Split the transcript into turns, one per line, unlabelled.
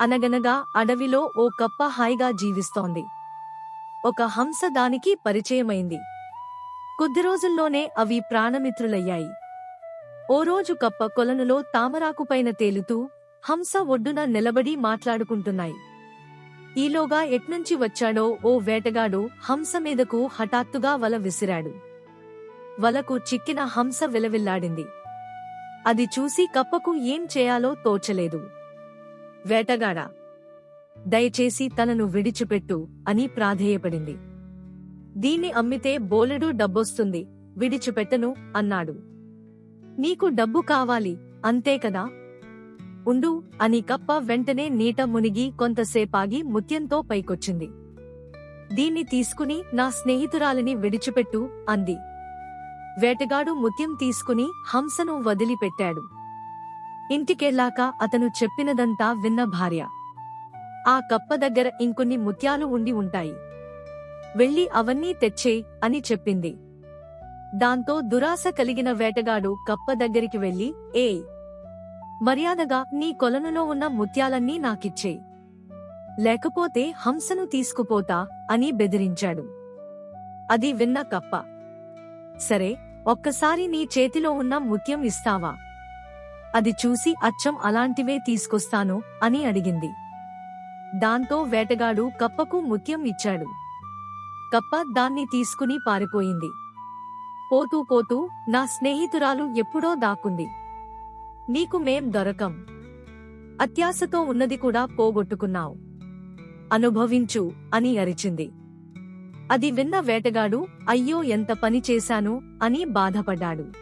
అనగనగా అడవిలో ఓ కప్ప హాయిగా జీవిస్తోంది. ఒక హంస దానికి పరిచయమైంది. కొద్ది రోజుల్లోనే అవి ప్రాణమిత్రులయ్యాయి. ఓ రోజు కప్ప కొలనులో తామరాకుపైన తేలుతూ హంస ఒడ్డున నిలబడి మాట్లాడుకుంటున్నాయి. ఈలోగా ఎట్నుంచి వచ్చాడో ఓ వేటగాడు హంస మీదకు హఠాత్తుగా వల విసిరాడు. వలకు చిక్కిన హంస విలవిల్లాడింది. అది చూసి కప్పకు ఏం చేయాలో తోచలేదు. వేటగాడా. దయచేసి తనను విడిచిపెట్టు అని ప్రాధేయపడింది. దీన్ని అమ్మితే బోలెడు డబ్బొస్తుంది విడిచిపెట్టను అన్నాడు. నీకు డబ్బు కావాలి అంతే కదా? ఉండు అని కప్ప వెంటనే నీట మునిగి కొంతసేపాగి ముత్యంతో పైకొచ్చింది. దీన్ని తీసుకుని నా స్నేహితురాలిని విడిచిపెట్టు అంది. వేటగాడు ముత్యం తీసుకుని హంసను వదిలిపెట్టాడు. ఇంటికెళ్ళాక అతను చెప్పినదంతా విన్న భార్య. ఆ కప్ప దగ్గర ఇంకొన్ని ముత్యాలు ఉండి ఉంటాయి. వెళ్ళి అవన్నీ తెచ్చే అని చెప్పింది. దాంతో దురాశ కలిగిన వేటగాడు కప్ప దగ్గరికి వెళ్ళి ఏ మర్యాదగా నీ కొలనులో ఉన్న ముత్యాలన్నీ నాకిచ్చేయి లేకపోతే హంసను తీసుకుపోతా అని బెదిరించాడు. అది విన్న కప్ప. సరే ఒక్కసారి నీ చేతిలో ఉన్న ముత్యం ఇస్తావా? అది చూసి అచ్చం అలాంటివే తీసుకొస్తాను అని అడిగింది. దాంతో వేటగాడు కప్పకు ముత్యం ఇచ్చాడు. కప్ప దాన్ని తీసుకుని పారిపోయింది. పోతూ పోతూ నా స్నేహితురాలు ఎప్పుడో దాక్కుంది. నీకు మేం దొరకం. అత్యాశతో ఉన్నది కూడా పోగొట్టుకున్నావు. అనుభవించు అని అరిచింది. అది విన్న వేటగాడు అయ్యో ఎంత పని చేశాను అని బాధపడ్డాడు.